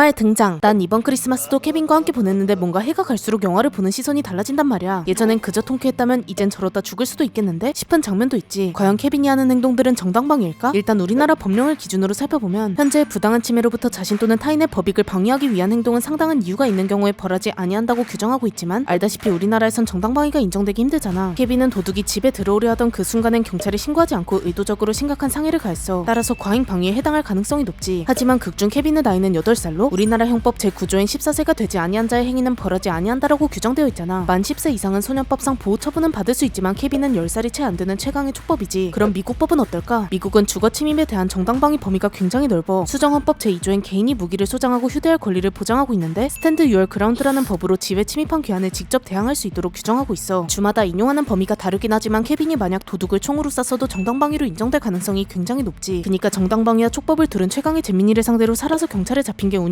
드라마의 등장. 난 이번 크리스마스도 케빈과 함께 보냈는데 뭔가 해가 갈수록 영화를 보는 시선이 달라진단 말이야. 예전엔 그저 통쾌했다면 이젠 저러다 죽을 수도 있겠는데 싶은 장면도 있지. 과연 케빈이 하는 행동들은 정당방위일까? 일단 우리나라 법령을 기준으로 살펴보면 현재 부당한 침해로부터 자신 또는 타인의 법익을 방해하기 위한 행동은 상당한 이유가 있는 경우에 벌하지 아니한다고 규정하고 있지만 알다시피 우리나라에선 정당방위가 인정되기 힘들잖아. 케빈은 도둑이 집에 들어오려 하던 그 순간엔 경찰에 신고하지 않고 의도적으로 심각한 상해를 가했어. 따라서 과잉 방위에 해당할 가능성이 높지. 하지만 극중 케빈의 나이는 8살로 우리나라 형법 제9조엔 14세가 되지 아니한 자의 행위는 벌하지 아니한다라고 규정되어 있잖아. 만 10세 이상은 소년법상 보호 처분은 받을 수 있지만 케빈은 10살이 채 안 되는 최강의 촉법이지. 그럼 미국 법은 어떨까? 미국은 주거 침입에 대한 정당방위 범위가 굉장히 넓어. 수정헌법 제2조엔 개인이 무기를 소장하고 휴대할 권리를 보장하고 있는데 스탠드 유얼 그라운드라는 법으로 집에 침입한 괴한을 직접 대항할 수 있도록 규정하고 있어. 주마다 인용하는 범위가 다르긴 하지만 케빈이 만약 도둑을 총으로 쐈어도 정당방위로 인정될 가능성이 굉장히 높지. 그니까 정당방위와 촉법을 들은 최강의 재민이를 상대로 살아서 경찰에 잡힌 게 운이